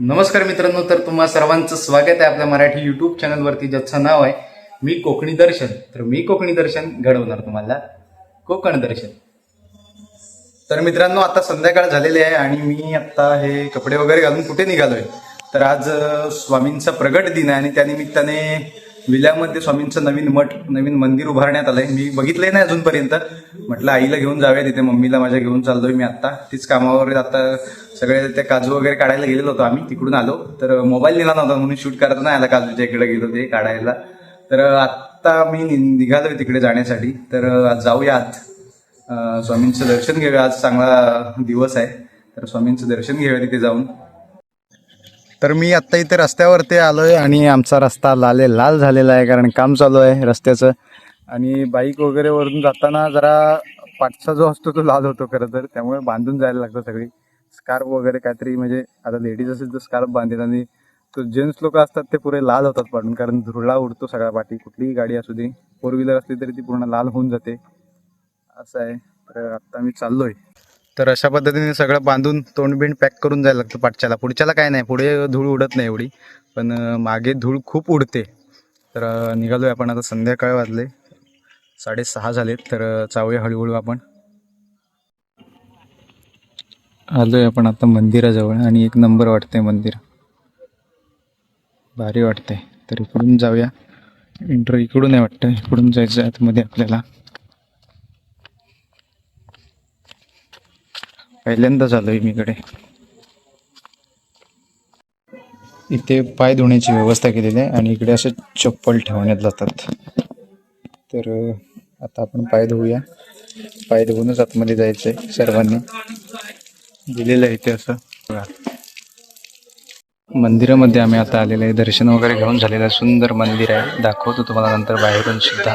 नमस्कार मित्रांनो तर तुम्हा सर्वांचं स्वागत आहे आपल्या मराठी युट्यूब चॅनलवरती ज्याचं नाव आहे मी कोकणी दर्शन. तर मी कोकणी दर्शन घडवणार तुम्हाला. कोकण दर्शन. तर मित्रांनो आता संध्याकाळ झालेली आहे आणि मी आता हे कपडे वगैरे घालून कुठे निघालोय? तर आज स्वामींचा प्रगट दिन आहे आणि त्यानिमित्ताने विल्यामध्ये स्वामींचं नवीन मठ नवीन मंदिर उभारण्यात आलंय. मी बघितलंय नाही अजूनपर्यंत. म्हटलं आईला घेऊन जाऊया तिथे मम्मीला माझ्या घेऊन चाललोय मी आता तीच कामावर आता सगळे ते काजू वगैरे काढायला गेलेलो होतो आम्ही. तिकडून आलो. तर मोबाईल नेला नव्हता म्हणून शूट करता नाही आला काजूच्या इकडे गेलो ते काढायला. तर आत्ता मी निघालोय तिकडे जाण्यासाठी. तर आज जाऊया आत स्वामींचं दर्शन घेऊया. आज चांगला दिवस आहे. तर स्वामींचं दर्शन घेऊया तिथे जाऊन. तर मी आत्ता इथे रस्त्यावरती आलो आहे आणि आमचा रस्ता लाले लाल झालेला आहे कारण काम चालू आहे रस्त्याचं. आणि बाईक वगैरे वरून जाताना जरा पाठचा जो असतो तो लाल होतो खरं तर त्यामुळे बांधून जायला लागतं सगळी. स्कार्फ वगैरे काहीतरी म्हणजे आता लेडीज असेल तर स्कार्फ बांधेल आणि तो जेंट्स लोक असतात ते पुरे लाल होतात पाडून कारण धुरळा उडतो सगळ्या पाठी. कुठलीही गाडी असू दे फोर व्हीलर असली तरी ती पूर्ण लाल होऊन जाते. असं आहे. तर आत्ता मी चाललो आहे तर अशा पद्धतीने सगळं बांधून तोंडबिंड पॅक करून जायला लागतं पाठच्याला. पुढच्याला काय नाही पुढे धूळ उडत नाही एवढी. पण मागे धूळ खूप उडते. तर निघालो निघालोय आपण आता संध्याकाळ वाजले. साडेसहा झालेत तर चावूया जाऊया हळूहळू आपण. आलोय आपण आता मंदिराजवळ आणि एक नंबर वाटते मंदिर. भारी वाटतंय. तर इकडून जाऊया. इंटर इकडून आहे वाटतं. इकडून जायचं आहे आतमध्ये आपल्याला. पहिल्यांदाच आहे मी इकडे. इथे पाय धुण्याची व्यवस्था केलेली आहे आणि इकडे असे चप्पल ठेवण्यात जातात. तर आता आपण पाय धुवूया पाय धुवूनच आतमध्ये जायचंय सर्वांनी. दिलेलं आहे ते असं. बघा. मंदिरामध्ये आम्ही आता आलेलो आहे. दर्शन वगैरे घेऊन झालेलं आहे. सुंदर मंदिर आहे. दाखवतो तुम्हाला नंतर बाहेरून सुद्धा.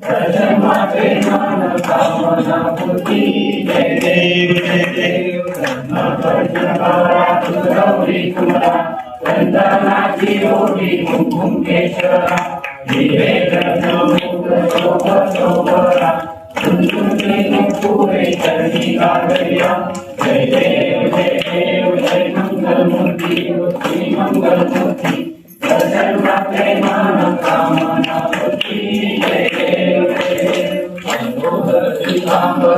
Jai Jai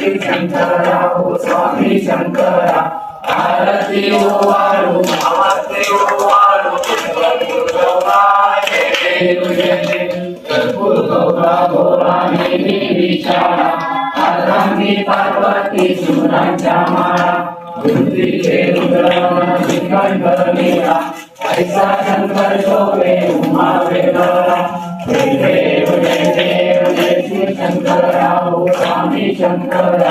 श्री शंकरा हो स्वामी शंकर भारती ओवाळू भारती ओवाळू कर्पूर गौरा जय जय कर्पूर गौरा गौरा देवी विचारा आरामी पार्वती सुरांच्या माळा बुद्धीचे रुद्र शिकंकर मेरा ऐसा शंकर तो वे उमा वे गौरा व्हिडिओ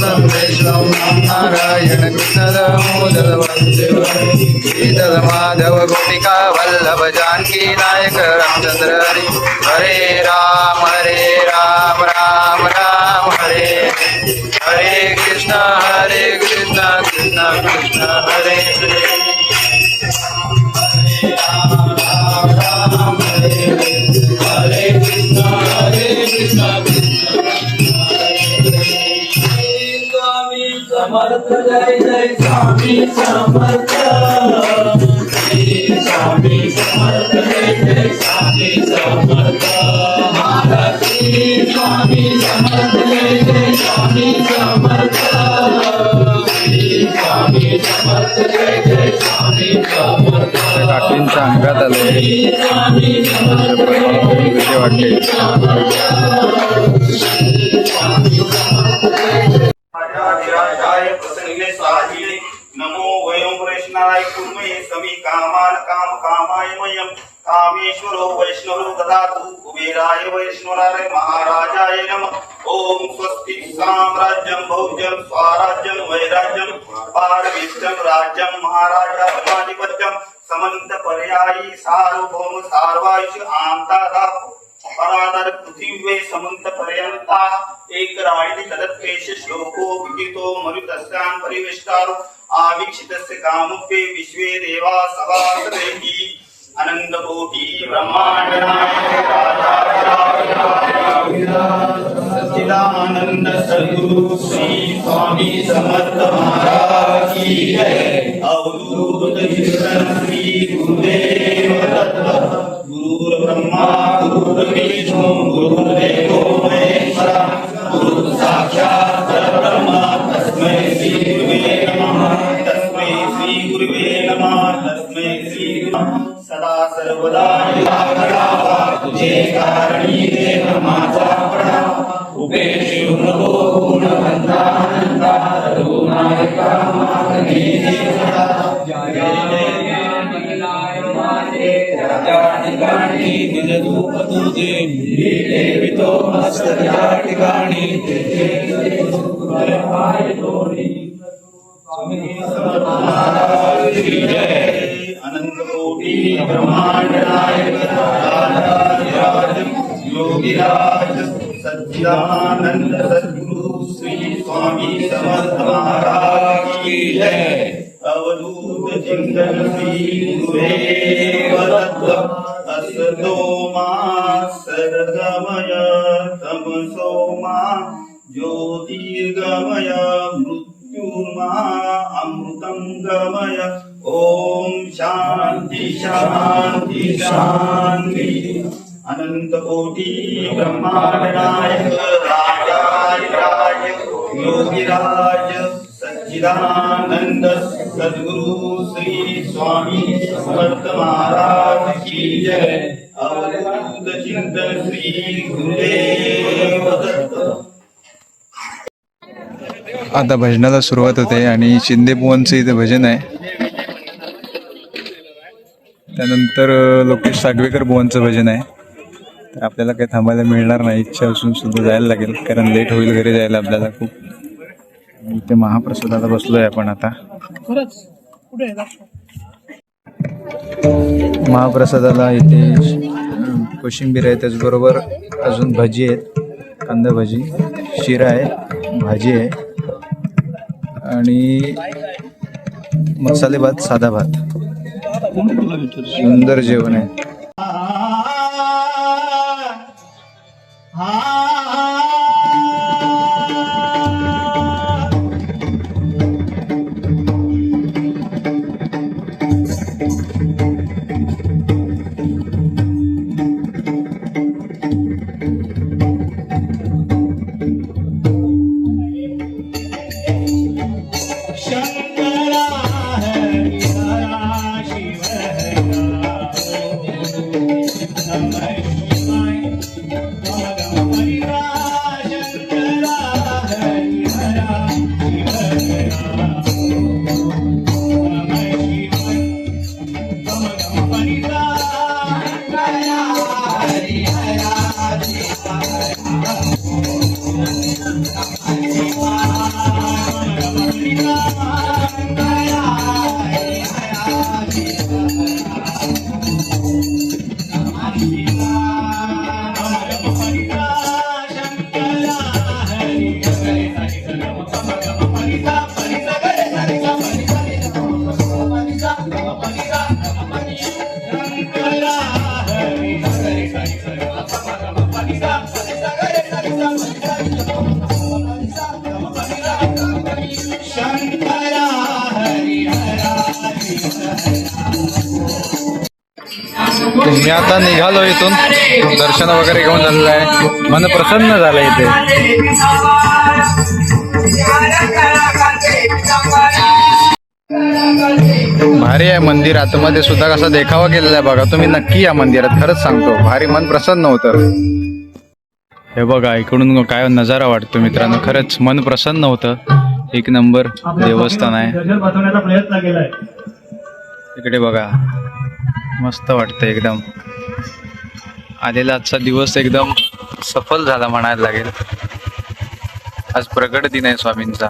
अश्वं वैष्णव नारायण कृष्णदामोदरवन्दे श्रीधरमाधव गोपिका वल्लभ जानकी नायक रामचंद्र हरि हरे राम हरे राम राम राम हरे हरे कृष्ण हरे कृष्ण कृष्ण कृष्ण हरे हरे। समर्थ जय जय स्वामी समर्थ. स्वामी समर्थ जय जय स्वामी समर्थ. महाराष्ट्री स्वामी समर्थ जय जय स्वामी समर्थ. स्वामी समर्थ जय जय स्वामी समर्थ. काकींच्या अंगात आलंय स्वामी कामेश्वरो वैष्णवो ददातु। कुबेराय वैष्णवाय महाराजाय नमः। ओम स्वस्ति साम्राज्यम भौज्यं स्वराज्यम वैराज्यम पारविष्टम राज्यम महाराजा समाधिपत्यम समन्त पर्यायी सार्वभौम सार्वायुष आमता परादर पृथिवे समंत पर्यंता एक राळी तदत्केश श्लोको विदितो मरुतस्यां परिवेष्टारो। आवीक्षितस्य कामुपे विश्वे देवा सभासदेहि अनंत कोटी ब्रह्मांड सच्चिदानंद सद्गुरु श्री स्वामी समर्थ महाराज की जय. अवधूत श्री गुरुदेव सदा सर्वदा तुझे कारणी देव माझा पडा उपेक्षु नको गुणवंतानंदा रघुनायका मागणी देवता ठिकाणी निज रूप तुझे मी ठेवितो या ठिकाणी अनंत सच्चिदानंद सद्गुरु श्री स्वामी समर्थ महाराज की जय अवधूत चिंतन श्री गुरुदेव दत्त असतो मा सरगमय तमसो मा ज्योतिर्गमय मृत्युर्मा अमृतं गमय ओम शांती शांती शांती। अनंत कोटी ब्रह्मांड राजाय राजाधिराज योगीराज सच्चिदानंद सद्गुरु श्री स्वामी समर्थ महाराज की जय। अवधूत चिंतन श्री गुरुदेव दत्त। आता भजनाला सुरुवात होते आणि शिंदे भुवनचं इथे भजन आहे. त्यानंतर लोकेश सागवेकर बुवांचं भजन आहे. तर आपल्याला काही थांबायला मिळणार नाही. इच्छा असून सुद्धा जायला लागेल. कारण लेट होईल घरी जायला आपल्याला खूप. इथे महाप्रसादाला बसलोय आपण आता. महाप्रसादाला इथे कोशिंबीर आहे त्याचबरोबर अजून भजी आहेत. कांदा भजी शिरा आहे भाजी आहे. आणि मसाले भात साधा भात. सुंदर जेवण आहे. मी आता निघालो इथून. दर्शन वगैरे घेऊन झालेलं आहे. मन प्रसन्न झालं इथे. भारी आहे मंदिर. आतमध्ये सुद्धा कसा देखावा केलेला आहे बघा. तुम्ही नक्की या मंदिरात. खरंच सांगतो. भारी मन प्रसन्न होतं. हे बघा इकडून काय नजारा वाटतो मित्रांनो. खरंच मन प्रसन्न होतं. एक नंबर देवस्थान आहे. प्रयत्न केलाय. इकडे बघा मस्त वाटतं एकदम. आलेला आजचा दिवस एकदम सफल झाला म्हणायला लागेल. आज प्रगट दिन आहे स्वामींचा.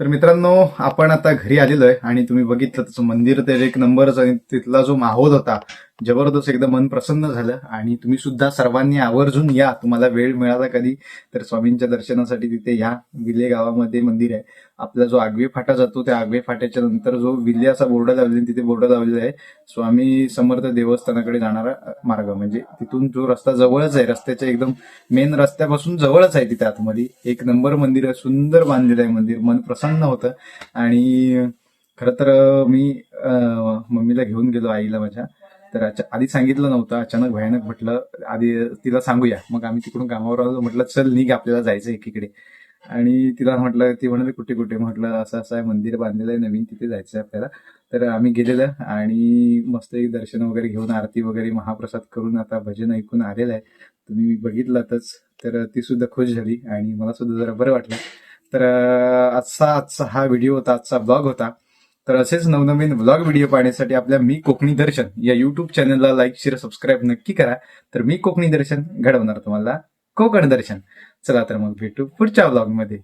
तर मित्रांनो आपण आता घरी आलेलो आहे आणि तुम्ही बघितलं तसं मंदिर तर एक नंबरच तिथला जो माहोल होता जबरदस्त एकदम मन प्रसन्न झालं आणि तुम्ही सुद्धा सर्वांनी आवर्जून या. तुम्हाला वेळ मिळाला कधी तर स्वामींच्या दर्शनासाठी तिथे या. विले गावामध्ये मंदिर आहे. आपला जो आगवे फाटा जातो त्या आगवे फाट्याच्या नंतर जो विले असा बोर्ड लावलेला तिथे बोर्ड लावलेला आहे. स्वामी समर्थ देवस्थानाकडे जाणारा मार्ग म्हणजे तिथून जो रस्ता जवळच आहे रस्त्याच्या एकदम मेन रस्त्यापासून जवळच आहे तिथे आतमध्ये. एक नंबर मंदिर आहे सुंदर बांधलेलं आहे मंदिर. मन प्रसन्न होतं. आणि खरं तर मी मम्मीला घेऊन गेलो आईला माझ्या. तर आधी सांगितलं नव्हतं. अचानक भयानक म्हटलं. आधी तिला सांगूया. मग आम्ही तिकडून कामावर आलो. म्हटलं चल निघ आपल्याला जायचं एकीकडे. आणि तिला म्हटलं ती म्हणाली कुठे कुठे? म्हटलं असं असं आहे. मंदिर बांधलेलं आहे. नवीन तिथे जायचं आहे आपल्याला. तर आम्ही गेलेलं आणि मस्त एक दर्शन वगैरे घेऊन आरती वगैरे महाप्रसाद करून आता भजन ऐकून आलेलं आहे. तुम्ही बघितलातच. तर ती सुद्धा खुश झाली आणि मला सुद्धा जरा बरं वाटलं. तर आजचा आजचा हा व्हिडिओ होता आजचा ब्लॉग होता. तर असेच नवनवीन ब्लॉग व्हिडिओ पाहण्यासाठी आपल्या मी कोकणी दर्शन या युट्यूब चॅनलला लाईक शेअर सबस्क्राईब नक्की करा. तर मी कोकणी दर्शन घडवणार तुम्हाला कोकण दर्शन. चला तर मग भेटू पुढच्या ब्लॉगमध्ये